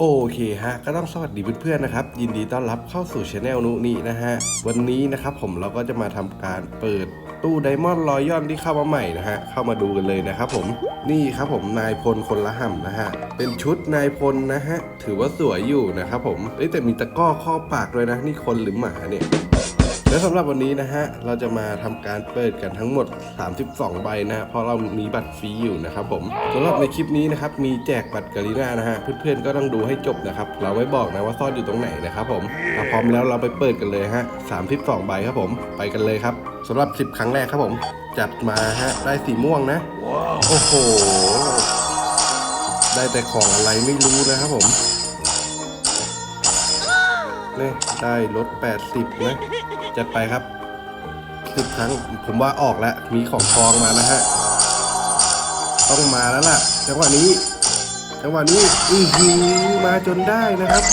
โอเคฮะก็ต้องสวัสดีเพื่อนๆนะครับ ยินดีต้อนรับเข้าสู่ช anel นุนี่นะฮะ วันนี้นะครับผมเราก็จะมาทำการเปิดตู้ไดมอนด์รอยย่อนที่เข้ามาใหม่นะฮะ เข้ามาดูกันเลยนะครับผมนี่ครับผมนายพลคนละห่ำนะฮะ เป็นชุดนายพลนะฮะ ถือว่าสวยอยู่นะครับผมเอ้แต่มีตะก้อข้อปากด้วยนะ นี่คนหรือหมาเนี่ย และสำหรับวันนี้นะฮะ เราจะมาทำการเปิดกันทั้งหมด 32 ใบนะฮะ เพราะเรามีบัตรฟรีอยู่นะครับผมสำหรับในคลิปนี้นะครับ มีแจกบัตรกาลิน่านะฮะ เพื่อนๆ ก็ต้องดูให้จบนะครับ เราไม่บอกนะว่าซ่อนอยู่ตรงไหนนะครับผมถ้าพร้อมแล้วเราไปเปิดกันเลยฮะ 32 ใบครับผม ไปกันเลยครับสำหรับ 10 ครั้งแรกครับผม จัดมาฮะ ได้สีม่วงนะ โอ้โห ได้แต่ของอะไรไม่รู้นะครับผม นี่ได้ลด 80นะจัดไปครับสิบครั้งผมว่าออกแล้ว มีของกองมานะฮะ ต้องมาแล้วล่ะ จังหวะนี้ จังหวะนี้อือหือมาจนได้นะครับ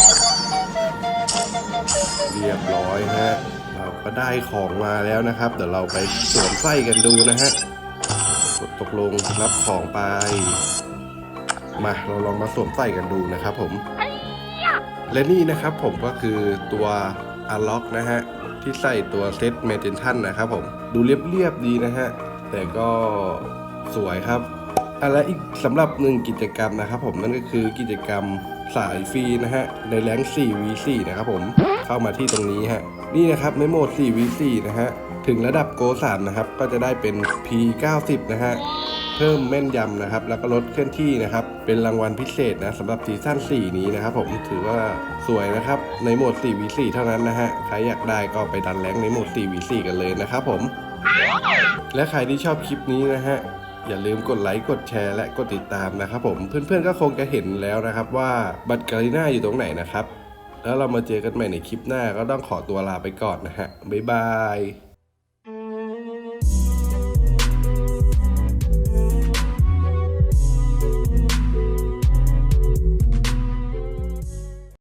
เรียบร้อยฮะ เราก็ได้ของมาแล้วนะครับ เดี๋ยวเราไปสวมไส้กันดูนะฮะกดตกลงรับของไป มาเราลองมาสวมไส้กันดูนะครับผม และนี่นะครับผมก็คือตัวอ l ล็อกนะฮะ ที่ใส่ตัวเซตเมเจนทันนะครับผมดูเรียบๆดีนะฮะ แต่ก็สวยครับอะและอีกสำหรับหนึ่งกิจกรรมนะครับผมนั่นก็คือกิจกรรมสายฟรีนะฮะ ในแรง 4v4 นะครับผมเข้ามาที่ตรงนี้ฮะ นี่นะครับในโหมด 4v4 นะฮะ ถึงระดับโก3นะครับ ก็จะได้เป็น P90 นะฮะ พิ่มแม่นยำนะครับ แล้วก็ลดเคลื่อนที่นะครับ เป็นรางวัลพิเศษนะสำหรับซีซั่น4 นี้นะครับ ผมถือว่าสวยนะครับ ในโหมด 4v4 เท่านั้นนะฮะ ใครอยากได้ก็ไปดันแรงในโหมด 4v4 กันเลยนะครับผม และใครที่ชอบคลิปนี้นะฮะอย่าลืมกดไลค์กดแชร์และกดติดตามนะครับผมเพื่อนๆก็คงจะเห็นแล้วนะครับ ว่าบัตรการีน่าอยู่ตรงไหนนะครับ แล้วเรามาเจอกันใหม่ในคลิปหน้าก็ต้องขอตัวลาไปก่อนนะฮะบ๊ายบาย